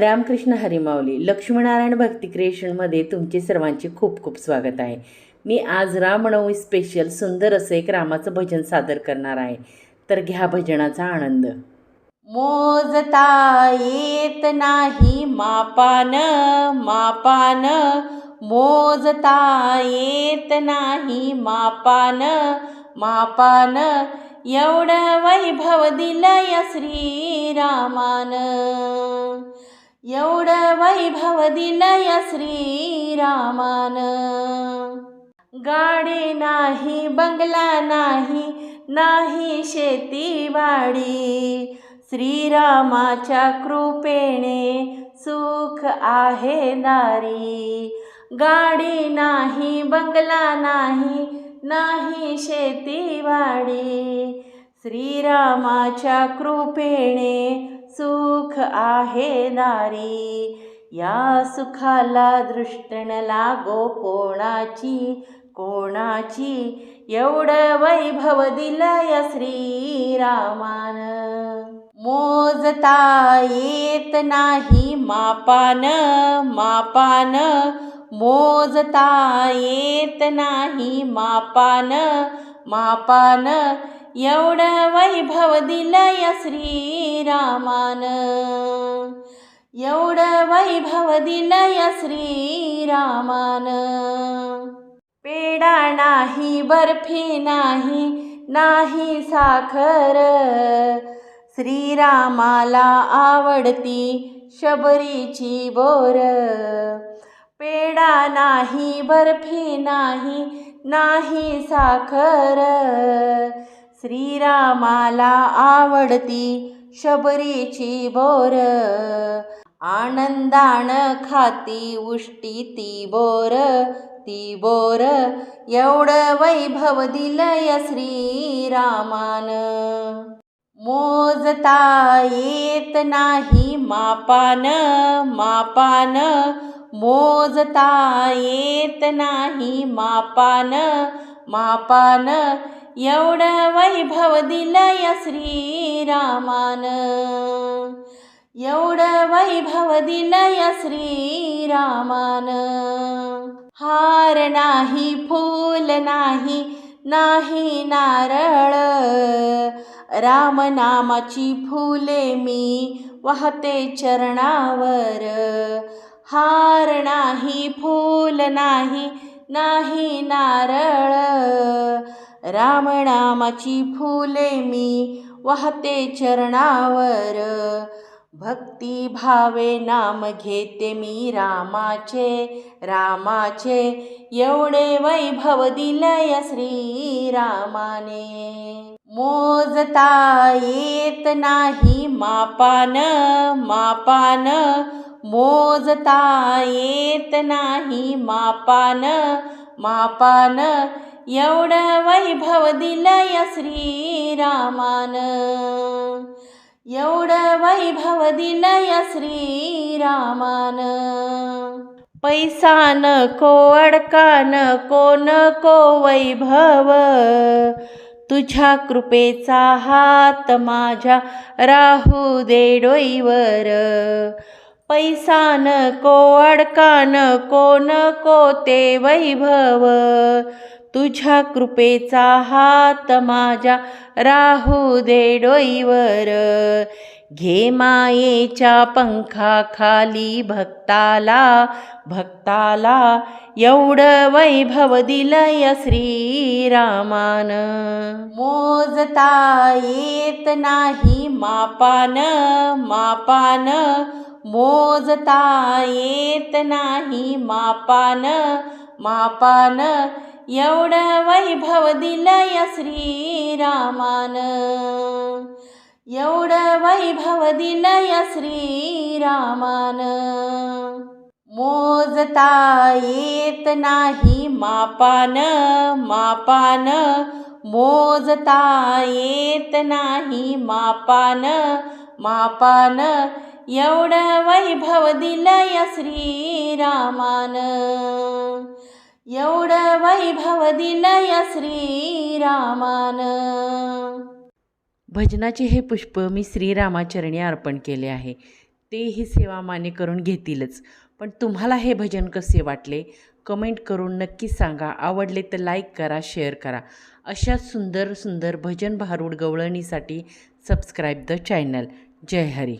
रामकृष्ण हरिमावली लक्ष्मीनारायण भक्ती क्रिएशनमध्ये तुमचे सर्वांचे खूप खूप स्वागत आहे. मी आज रामनवमी स्पेशल सुंदर असं एक रामाचं भजन सादर करणार आहे. तर घ्या भजनाचा आनंद. मोजता येत नाही मापान मापान. मोजता येत नाही मापान मापान. एवढं वैभव या श्रीरामान. एवढं वैभव दिलंय श्रीरामान. गाडी नाही बंगला नाही नाही शेतीवाडी श्रीरामाच्या कृपेने सुख आहे दारी गाडी नाही बंगला नाही नाही शेतीवाडी श्रीरामाच्या कृपेने सुख आहे नारी. या सुखाला दृष्टण लागो कोणाची? कोणाची? एवढं वैभव दिलंय श्रीरामान. मोजता येत नाही मापान मापान. मोजता येत नाही मापान मापान. एवढं वैभव दिलंय श्रीरामान. एवढं वैभव दिलंय श्रीरामान. पेडा नाही बर्फी नाही नाही साखर. श्रीरामाला आवडती शबरीची बोर. पेडा नाही बर्फी नाही नाही साखर. श्रीरामाला आवडती शबरीची बोर. आनंदान खाती उष्टी ती बोर. ती बोर एवढं वैभव दिलंय श्रीरामान. मोजता येत नाही मापान मापान. मोजता येत नाही मापान मापान. एवढं वैभव दिलंय श्रीरामान. एवढं वैभव दिलंय श्रीरामान. हार नाही फूल नाही नाही नारळ. रामनामाची फुले मी वाहते चरणावर. हार नाही फूल नाही नाही नारळ. रामनामाची फुले मी वाहते चरणावर. भक्ती भावे नाम घेते मी रामाचे रामाचे एवढे वैभव दिलय श्रीरामाने. मोजता येत नाही मापान मापान मोजता येत नाही मापान मापान एवढं वैभव दिलय श्रीरामान. एवढं वैभव दिलय श्रीरामान. पैसा नको अडका नको नको वैभव. तुझ्या कृपेचा हात माझ्या राहू दे डोईवर. पैसा नको अडका नको नको ते वैभव. तुझ्या कृपेचा हात माझ्या राहू दे डोईवर. घे मायेच्या पंखाखाली भक्ताला भक्ताला एवढं वैभव दिलय श्रीरामान. मोजता येत नाही मापान मापान. मोजता येत नाही मापान मापान. एवढं वैभव दिलय श्रीरामान. एवढं वैभव दिलय श्रीरामान. मोजता येत नाही मापान मापान. मोजता येत नाही मापान मापान. एवढं वैभव दिलय श्रीरामान. एवढं वैभव दिलय श्रीरामान. भजनाचे हे पुष्प मी श्रीरामाचरणी अर्पण केले आहे. तेही सेवा माने करून घेतीलच. पण तुम्हाला हे भजन कसे वाटले? कमेंट करून नक्की सांगा. आवडले तर लाईक करा शेअर करा. अशा सुंदर सुंदर भजन भारूड गवळणीसाठी सबस्क्राईब द चॅनल. जय हरी.